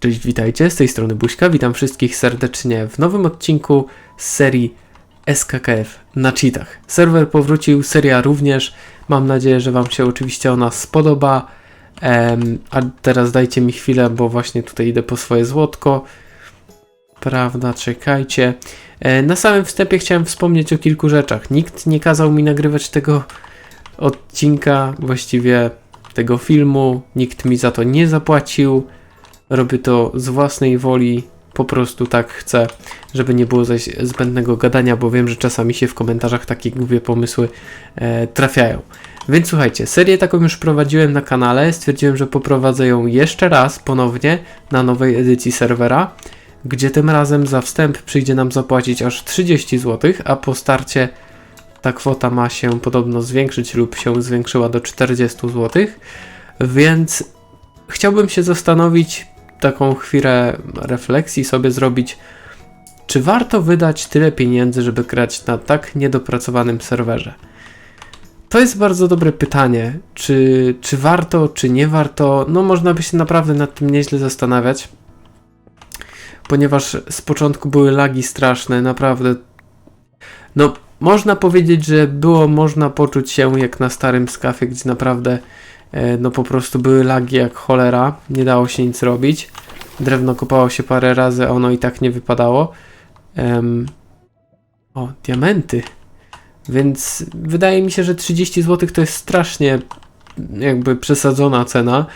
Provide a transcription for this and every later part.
Cześć, witajcie, z tej strony Buźka, witam wszystkich serdecznie w nowym odcinku z serii SKKF na cheatach. Serwer powrócił, seria również, mam nadzieję, że Wam się oczywiście ona spodoba, Em, a teraz dajcie mi chwilę, bo właśnie tutaj idę po swoje złotko. Prawda, czekajcie. E, na samym wstępie chciałem wspomnieć o kilku rzeczach. Nikt nie kazał mi nagrywać tego odcinka, właściwie tego filmu, nikt mi za to nie zapłacił. Robię to z własnej woli, po prostu tak chcę, żeby nie było zaś zbędnego gadania, bo wiem, że czasami się w komentarzach takie głupie pomysły e, trafiają. Więc słuchajcie, serię taką już prowadziłem na kanale, stwierdziłem, że poprowadzę ją jeszcze raz ponownie na nowej edycji serwera, gdzie tym razem za wstęp przyjdzie nam zapłacić aż 30 zł, a po starcie ta kwota ma się podobno zwiększyć lub się zwiększyła do 40 zł, więc chciałbym się zastanowić, taką chwilę refleksji sobie zrobić, czy warto wydać tyle pieniędzy, żeby grać na tak niedopracowanym serwerze. To jest bardzo dobre pytanie. Czy, czy warto, czy nie warto? No, można by się naprawdę nad tym nieźle zastanawiać, ponieważ z początku były lagi straszne, naprawdę. No, można powiedzieć, że było można poczuć się jak na starym skafie, gdzie naprawdę no po prostu były lagi jak cholera, nie dało się nic robić. Drewno kopało się parę razy, a ono i tak nie wypadało. Em, o, diamenty. Więc wydaje mi się, że 30 zł to jest strasznie jakby przesadzona cena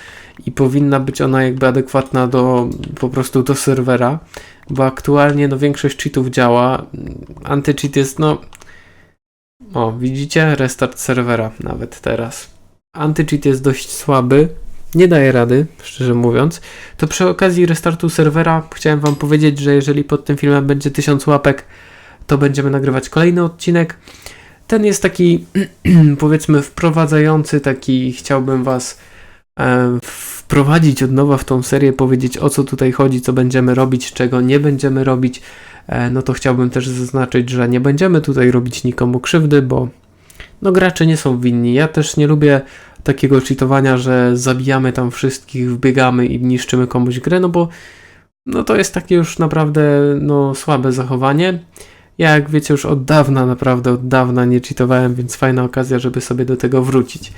i powinna być ona jakby adekwatna do po prostu do serwera, bo aktualnie no większość cheatów działa. Anty-cheat jest no o, widzicie? Restart serwera nawet teraz. Anty-cheat jest dość słaby, nie daje rady, szczerze mówiąc. To przy okazji restartu serwera chciałem wam powiedzieć, że jeżeli pod tym filmem będzie 1000 łapek, to będziemy nagrywać kolejny odcinek. Ten jest taki, powiedzmy, wprowadzający, taki chciałbym Was e, wprowadzić od nowa w tą serię, powiedzieć o co tutaj chodzi, co będziemy robić, czego nie będziemy robić. E, no to chciałbym też zaznaczyć, że nie będziemy tutaj robić nikomu krzywdy, bo no gracze nie są winni. Ja też nie lubię takiego cheatowania, że zabijamy tam wszystkich, wbiegamy i niszczymy komuś grę, no bo no to jest takie już naprawdę no słabe zachowanie. Ja, jak wiecie, już od dawna, naprawdę od dawna nie cheatowałem, więc fajna okazja, żeby sobie do tego wrócić.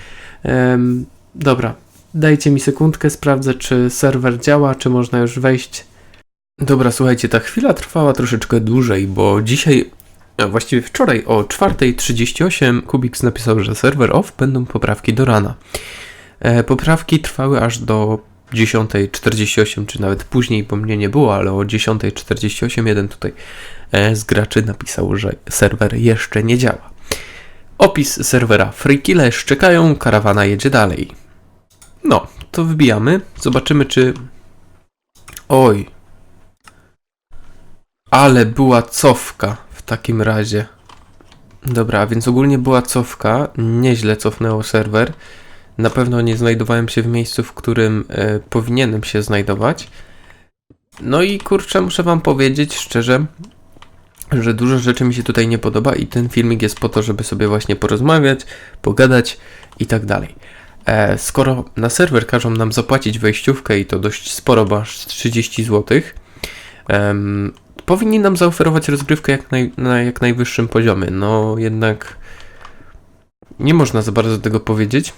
Dobra, dajcie mi sekundkę, sprawdzę, czy serwer działa, czy można już wejść. Dobra, słuchajcie, ta chwila trwała troszeczkę dłużej, bo dzisiaj, a właściwie wczoraj o 4.38 Kubix napisał, że serwer off będą poprawki do rana. E, poprawki trwały aż do 10.48, czy nawet później, bo mnie nie było, ale o 10.48 jeden tutaj z graczy napisał, że serwer jeszcze nie działa. Opis serwera. Freakile szczekają, karawana jedzie dalej. No, to wbijamy. Zobaczymy, czy... Oj. Ale była cofka takim razie. Dobra, więc ogólnie była cofka. Nieźle cofnęło serwer. Na pewno nie znajdowałem się w miejscu, w którym e, powinienem się znajdować. No i kurczę, muszę wam powiedzieć szczerze, że dużo rzeczy mi się tutaj nie podoba i ten filmik jest po to, żeby sobie właśnie porozmawiać, pogadać i tak dalej. E, skoro na serwer każą nam zapłacić wejściówkę i to dość sporo, bo aż 30 zł, powinni nam zaoferować rozgrywkę jak naj, na jak najwyższym poziomie. No jednak nie można za bardzo tego powiedzieć,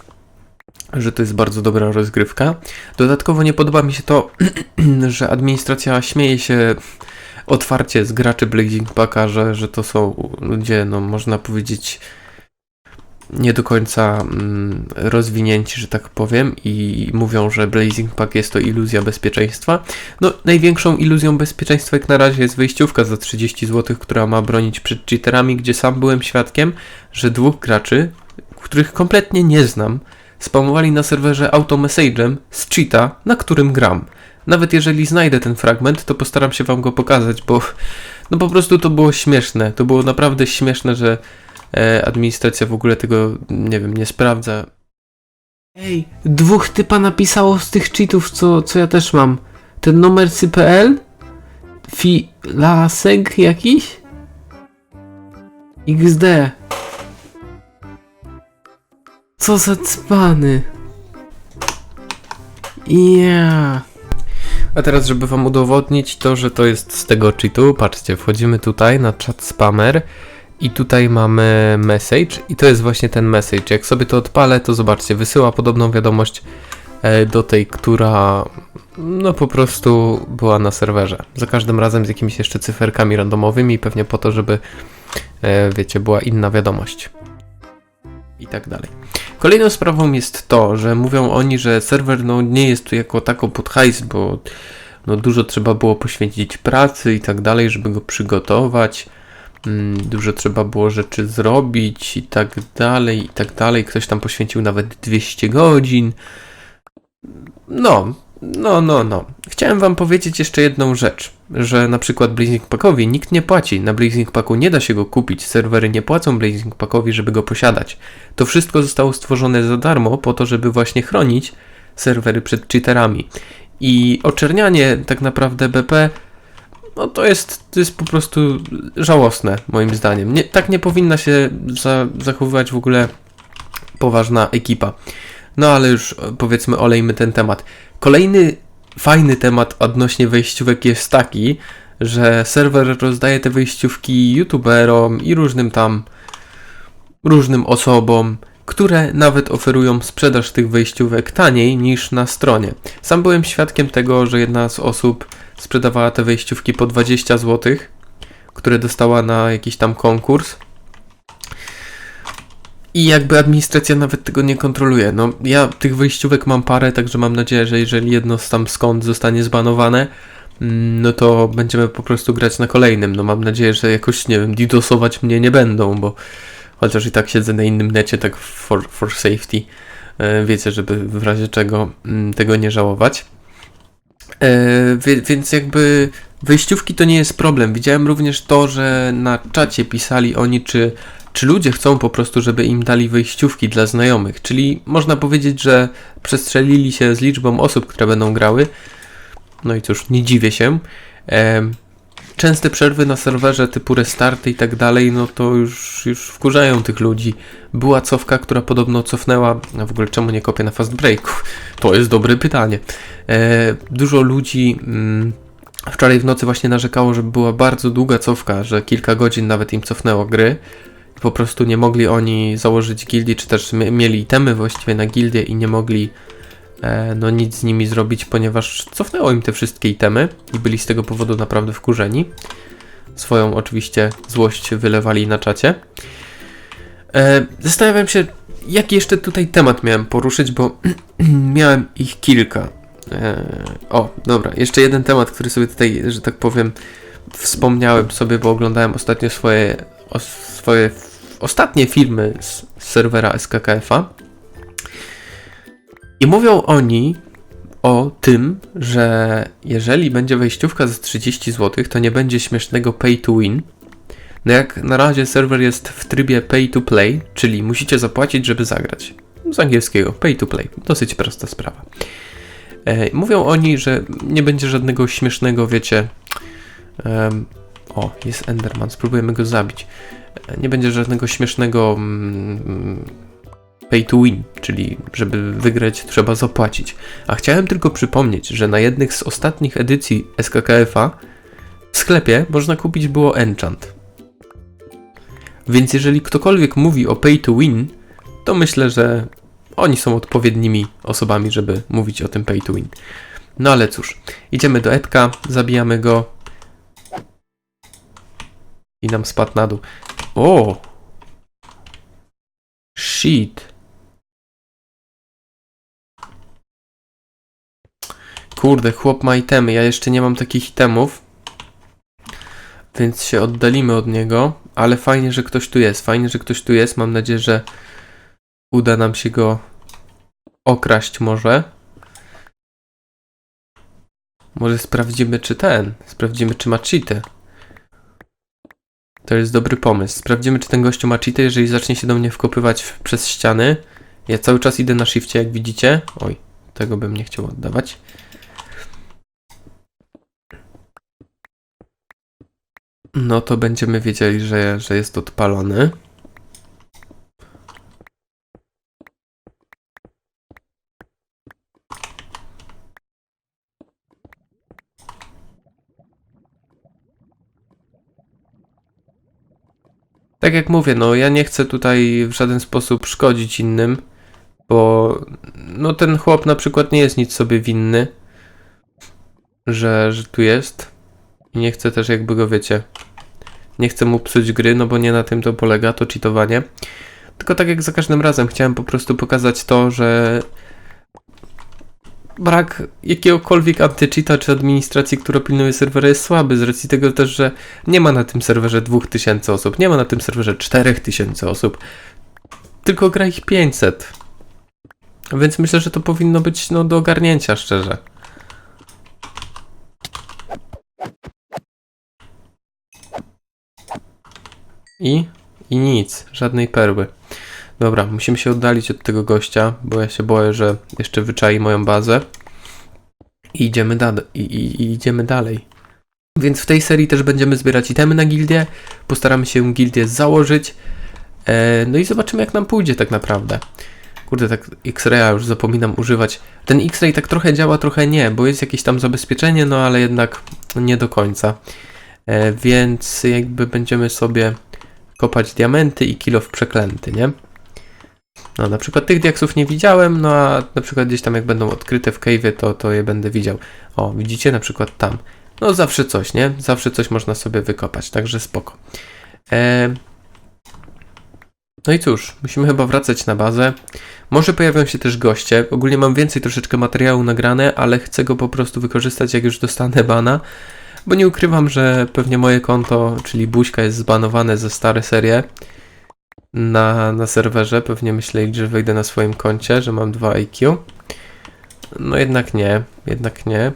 że to jest bardzo dobra rozgrywka. Dodatkowo nie podoba mi się to, że administracja śmieje się otwarcie z graczy Blazing Packa, że, że to są ludzie, no można powiedzieć, nie do końca mm, rozwinięci, że tak powiem, i mówią, że Blazing Pack jest to iluzja bezpieczeństwa. No, największą iluzją bezpieczeństwa jak na razie jest wyjściówka za 30 zł, która ma bronić przed cheaterami, gdzie sam byłem świadkiem, że dwóch graczy, których kompletnie nie znam, spamowali na serwerze automessage'em z cheata, na którym gram. Nawet jeżeli znajdę ten fragment, to postaram się wam go pokazać, bo no po prostu to było śmieszne. To było naprawdę śmieszne, że administracja w ogóle tego, nie wiem, nie sprawdza. Ej, dwóch typa napisało z tych cheatów, co, co ja też mam. Ten numer CPL? Filasek jakiś? XD. Co za cpany. Ja. A teraz, żeby wam udowodnić to, że to jest z tego cheatu, patrzcie, wchodzimy tutaj na chat spammer i tutaj mamy message i to jest właśnie ten message. Jak sobie to odpalę, to zobaczcie, wysyła podobną wiadomość e, do tej, która no po prostu była na serwerze. Za każdym razem z jakimiś jeszcze cyferkami randomowymi, pewnie po to, żeby e, wiecie, była inna wiadomość. I tak dalej. Kolejną sprawą jest to, że mówią oni, że serwer no, nie jest tu jako tako pod hajs, bo no, dużo trzeba było poświęcić pracy i tak dalej, żeby go przygotować. Mm, Dużo trzeba było rzeczy zrobić i tak dalej, i tak dalej. Ktoś tam poświęcił nawet 200 godzin. No, no, no, no. Chciałem wam powiedzieć jeszcze jedną rzecz, że na przykład Blazing Packowi nikt nie płaci. Na Blazing Packu nie da się go kupić. Serwery nie płacą Blazing Packowi, żeby go posiadać. To wszystko zostało stworzone za darmo po to, żeby właśnie chronić serwery przed cheaterami. I oczernianie tak naprawdę BP no to jest, to jest po prostu żałosne, moim zdaniem. Nie, tak nie powinna się za, zachowywać w ogóle poważna ekipa. No ale już e, powiedzmy olejmy ten temat. Kolejny fajny temat odnośnie wejściówek jest taki, że serwer rozdaje te wejściówki youtuberom i różnym tam różnym osobom, które nawet oferują sprzedaż tych wejściówek taniej niż na stronie. Sam byłem świadkiem tego, że jedna z osób sprzedawała te wejściówki po 20 zł, które dostała na jakiś tam konkurs. I jakby administracja nawet tego nie kontroluje. No, ja tych wejściówek mam parę, także mam nadzieję, że jeżeli jedno z tam skąd zostanie zbanowane, mm, no to będziemy po prostu grać na kolejnym. No mam nadzieję, że jakoś, nie wiem, didosować mnie nie będą, bo chociaż i tak siedzę na innym necie, tak for, for safety, e, wiecie, żeby w razie czego mm, tego nie żałować. E, więc jakby wejściówki to nie jest problem. Widziałem również to, że na czacie pisali oni, czy, czy ludzie chcą po prostu, żeby im dali wejściówki dla znajomych. Czyli można powiedzieć, że przestrzelili się z liczbą osób, które będą grały. No i cóż, nie dziwię się. Em, częste przerwy na serwerze typu restarty i tak dalej, no to już, już wkurzają tych ludzi. Była cofka, która podobno cofnęła, a w ogóle czemu nie kopię na fast breaku? To jest dobre pytanie. E, dużo ludzi mm, wczoraj w nocy właśnie narzekało, że była bardzo długa cofka, że kilka godzin nawet im cofnęło gry. Po prostu nie mogli oni założyć gildii, czy też mie- mieli itemy właściwie na gildię i nie mogli no nic z nimi zrobić, ponieważ cofnęło im te wszystkie itemy i byli z tego powodu naprawdę wkurzeni. Swoją oczywiście złość wylewali na czacie. E, zastanawiam się, jaki jeszcze tutaj temat miałem poruszyć, bo miałem ich kilka. E, o, dobra, jeszcze jeden temat, który sobie tutaj, że tak powiem, wspomniałem sobie, bo oglądałem ostatnio swoje, o, swoje ostatnie filmy z serwera SKKF-a. I mówią oni o tym, że jeżeli będzie wejściówka za 30 zł, to nie będzie śmiesznego pay to win. No jak na razie serwer jest w trybie pay to play, czyli musicie zapłacić, żeby zagrać. Z angielskiego pay to play. Dosyć prosta sprawa. E, mówią oni, że nie będzie żadnego śmiesznego, wiecie. em, o, jest Enderman, spróbujemy go zabić. E, Nie będzie żadnego śmiesznego mm, pay to win, czyli żeby wygrać trzeba zapłacić. A chciałem tylko przypomnieć, że na jednych z ostatnich edycji SKKF-a w sklepie można kupić było enchant. Więc jeżeli ktokolwiek mówi o pay to win, to myślę, że oni są odpowiednimi osobami, żeby mówić o tym pay to win. No ale cóż, idziemy do Edka, zabijamy go. I nam spadł na dół. O! Shit. Kurde, chłop ma itemy. Ja jeszcze nie mam takich itemów. Więc się oddalimy od niego. Ale fajnie, że ktoś tu jest. Fajnie, że ktoś tu jest. Mam nadzieję, że uda nam się go okraść może. Może sprawdzimy, czy ten. Sprawdzimy, czy ma cheaty. To jest dobry pomysł. Sprawdzimy, czy ten gościu ma cheaty. Jeżeli zacznie się do mnie wkopywać w- przez ściany. Ja cały czas idę na shifcie, jak widzicie. Oj, tego bym nie chciał oddawać. no to będziemy wiedzieli, że, że jest odpalony. Tak jak mówię, no ja nie chcę tutaj w żaden sposób szkodzić innym, bo no ten chłop na przykład nie jest nic sobie winny, że, że tu jest. I nie chcę też jakby go, wiecie, nie chcę mu psuć gry, no bo nie na tym to polega, to cheatowanie. Tylko tak jak za każdym razem chciałem po prostu pokazać to, że brak jakiegokolwiek antycheata czy administracji, która pilnuje serwera jest słaby, z racji tego też, że nie ma na tym serwerze 2000 osób, nie ma na tym serwerze 4000 osób, tylko gra ich 500. Więc myślę, że to powinno być no, do ogarnięcia, szczerze. I? I nic, żadnej perły. Dobra, musimy się oddalić od tego gościa, bo ja się boję, że jeszcze wyczai moją bazę. I idziemy, da- i, i, i idziemy dalej. Więc w tej serii też będziemy zbierać itemy na gildię. Postaramy się gildię założyć. E, no i zobaczymy, jak nam pójdzie tak naprawdę. Kurde, tak X-Raya już zapominam używać. Ten X-Ray tak trochę działa, trochę nie, bo jest jakieś tam zabezpieczenie, no ale jednak nie do końca. E, więc jakby będziemy sobie kopać diamenty i kilof przeklęty, nie? No, na przykład tych diaksów nie widziałem, no a na przykład gdzieś tam jak będą odkryte w cave'ie, to, to je będę widział. O, widzicie na przykład tam. No zawsze coś, nie? Zawsze coś można sobie wykopać, także spoko. E... No i cóż, musimy chyba wracać na bazę. Może pojawią się też goście. Ogólnie mam więcej troszeczkę materiału nagrane, ale chcę go po prostu wykorzystać, jak już dostanę bana. Bo nie ukrywam, że pewnie moje konto, czyli Buźka, jest zbanowane ze stare serie na, na serwerze. Pewnie myśleli, że wejdę na swoim koncie, że mam 2 IQ. No jednak nie, jednak nie.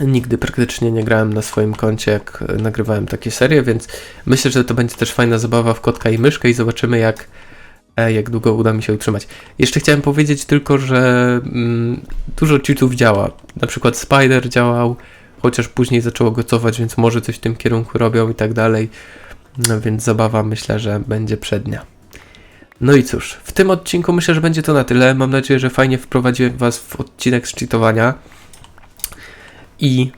Nigdy praktycznie nie grałem na swoim koncie, jak nagrywałem takie serie, więc myślę, że to będzie też fajna zabawa w kotka i myszkę i zobaczymy, jak, e, jak długo uda mi się utrzymać. Jeszcze chciałem powiedzieć tylko, że mm, dużo cheatów działa. Na przykład Spider działał, chociaż później zaczęło gotować, więc może coś w tym kierunku robią i tak dalej. No więc zabawa myślę, że będzie przednia. No i cóż, w tym odcinku myślę, że będzie to na tyle. Mam nadzieję, że fajnie wprowadziłem Was w odcinek z cheatowania. I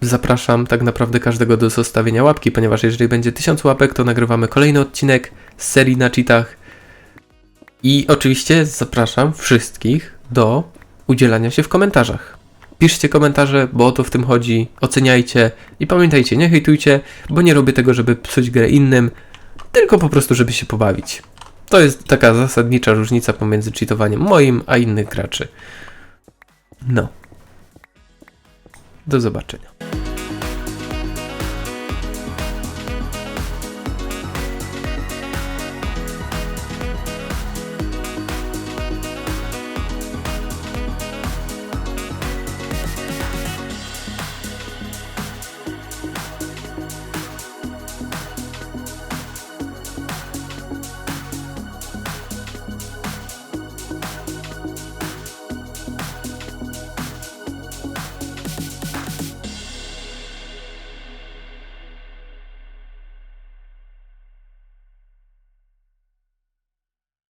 zapraszam tak naprawdę każdego do zostawienia łapki, ponieważ jeżeli będzie 1000 łapek, to nagrywamy kolejny odcinek z serii na cheatach. I oczywiście zapraszam wszystkich do udzielania się w komentarzach. Piszcie komentarze, bo o to w tym chodzi. Oceniajcie i pamiętajcie, nie hejtujcie, bo nie robię tego, żeby psuć grę innym, tylko po prostu, żeby się pobawić. To jest taka zasadnicza różnica pomiędzy cheatowaniem moim a innych graczy. No. Do zobaczenia.